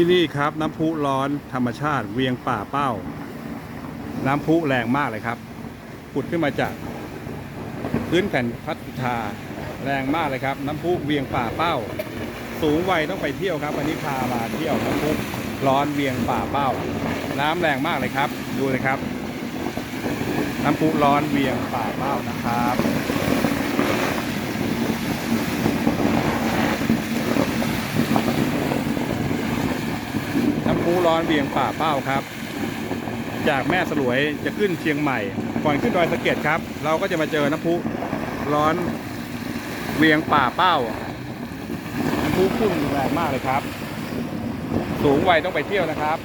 ที่นี่ครับน้ำพุร้อนธรรมชาติเวียงป่าเป้า น้ำพุแรงมากเลยครับผุดขึ้นมาจากพื้นแผ่นพัฒธาแรงมากเลยครับ น้ำพุเวียงป่าเป้า สูงวัยต้องไปเที่ยวครับ วันนี้พามาเที่ยวน้ำพุร้อนเวียงป่าเป้า น้ำแรงมากเลยครับ ดูเลยครับ น้ำพุร้อนเวียงป่าเป้านะครับ น้ำพุ ร้อนเวียงป่าเป้าครับ จากแม่สลวยจะขึ้นเชียงใหม่ ก่อนขึ้นดอยสะเก็ดครับ เราก็จะมาเจอน้ำพุร้อนเวียงป่าเป้าน้ำพุพุ่งแรงมากเลยครับ สูงวัยต้องไปเที่ยวนะครับ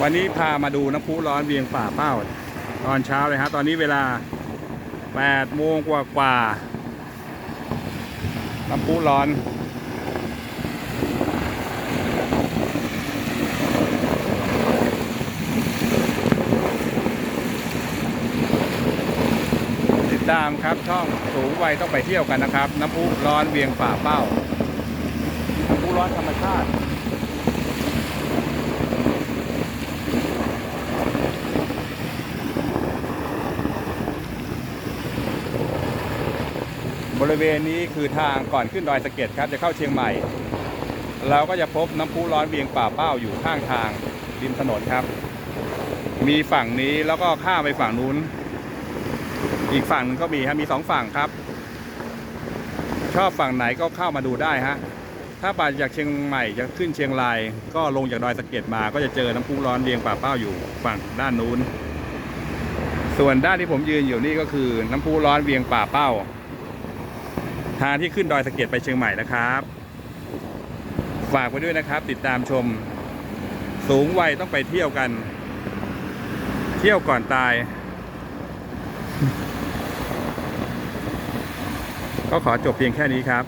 วันนี้พามาดูน้ำพุร้อนเวียงป่าเป้า ตอนเช้าเลยครับตอนนี้เวลา8โมงกว่ากว่าน้ำพุร้อน ตามครับช่องสูงวัยต้องไปเที่ยวกันนะครับ น้ำพุร้อนเวียงป่าเป้าน้ำพุร้อนธรรมชาติบริเวณนี้คือทางก่อนขึ้นดอยสะเก็ดครับจะเข้าเชียงใหม่ เราก็จะพบน้ำพุร้อนเวียงป่าเป้าอยู่ข้างทางริมถนนครับ มีฝั่งนี้แล้วก็ข้ามไปฝั่งนู้น อีกฝั่งหนึ่งก็มีฮะมีสองฝั่งครับ ชอบฝั่งไหนก็เข้ามาดูได้ฮะถ้าไปจากเชียงใหม่จะขึ้นเชียงราย ก็ลงจากดอยสะเก็ดมา ก็จะเจอน้ำพุร้อนเรียงป่าเป้าอยู่ฝั่งด้านนู้น ส่วนด้านที่ผมยืนอยู่นี่ก็คือน้ำพุร้อนเวียงป่าเป้า ทางที่ขึ้นดอยสะเก็ดไปเชียงใหม่นะครับ ฝากไว้ด้วยนะครับ ติดตามชม สูงวัยต้องไปเที่ยวกัน เที่ยวก่อนตาย ก็ขอจบเพียงแค่นี้ครับ